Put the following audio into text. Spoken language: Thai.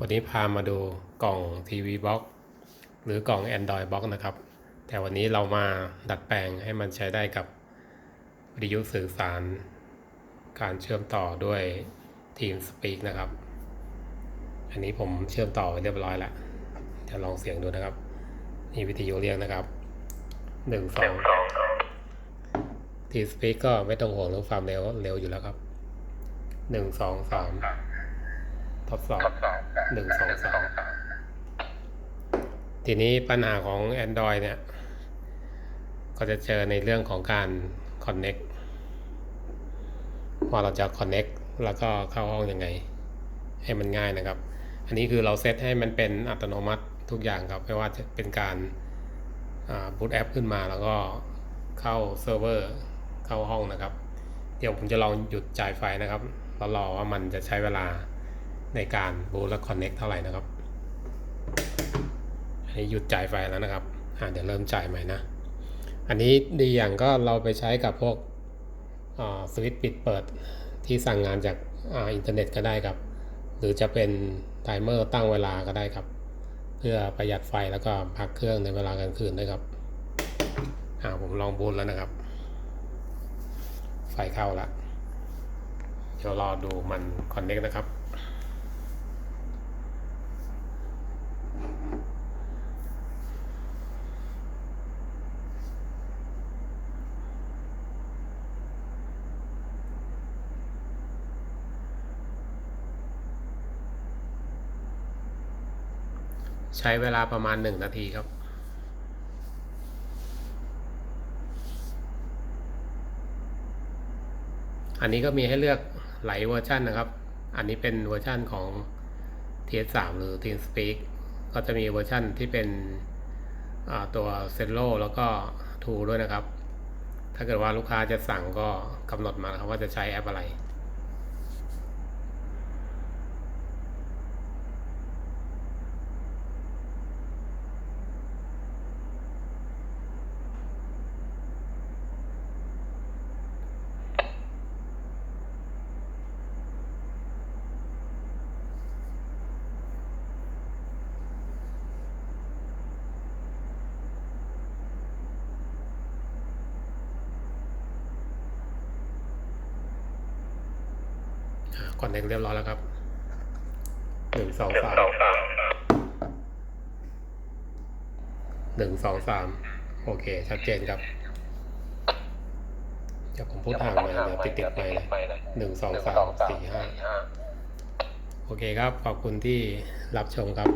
วันนี้พามาดูกล่องทีวีบ็อกหรือกล่อง Android Box นะครับ แต่วันนี้เรามาดัดแปลงให้มันใช้ได้กับวิทยุสื่อสาร การเชื่อมต่อด้วย TeamSpeak นะครับ อันนี้ผมเชื่อมต่อไว้เรียบร้อยแล้วจะลองเสียงดูนะครับ นี่วิทยุเรียกนะครับหนึ่งสอง TeamSpeak ก็ไม่ต้องห่วงเรื่องความเร็วเร็วอยู่แล้วครับหนึ่งสองสามทดสอบ หนึ่งสองสามทีนี้ปัญหาของ Android เนี่ย ก็จะเจอในเรื่องของการ Connect ว่าเราจะ Connect แล้วก็เข้าห้องยังไง ให้มันง่ายนะครับ อันนี้คือเราเซตให้มันเป็นอัตโนมัติทุกอย่างครับ ไม่ว่าจะเป็นการบูตแอปขึ้นมาแล้วก็เข้าเซิร์ฟเวอร์เข้าห้องนะครับ เดี๋ยวผมจะลองหยุดจ่ายไฟนะครับแล้วรอว่ามันจะใช้เวลา ในการบูตและคอนเน็กเท่าไหร่นะครับ อันนี้หยุดจ่ายไฟแล้วนะครับ อ่าเดี๋ยวเริ่มจ่ายใหม่นะ อันนี้ดีอย่างก็เราไปใช้กับพวกสวิตช์ปิดเปิดที่สั่งงานจากออินเทอร์เน็ตก็ได้ครับ หรือจะเป็นไทเมอร์ตั้งเวลาก็ได้ครับ เพื่อประหยัดไฟแล้วก็พักเครื่องในเวลากลางคืนด้วยครับอ่าผมลองบูตแล้วนะครับ ไฟเข้าแล้วเดี๋ยวรอดูมันคอนเน็กนะครับ ใช้เวลาประมาณหนึ่งนาทีครับ อันนี้ก็มีให้เลือกหลายเวอร์ชันนะครับ อันนี้เป็นเวอร์ชันของ TS3 หรือ TeamSpeak ก็จะมีเวอร์ชันที่เป็นตัว z e l o แล้วก็ t o ด้วยนะครับ ถ้าเกิดว่าลูกค้าจะสั่งก็กำหนดมาครับว่าจะใช้แอปอะไร คอนเน็กเรียบร้อยแล้วครับหนึ่งสองสามหนึ่งสองสามโอเค ชัดเจนครับเดี๋ยวผมพูดทางไปเดี๋ยวติดติดไปเลยหนึ่งสองสามสี่ห้าโอเคครับ ขอบคุณที่รับชมครับ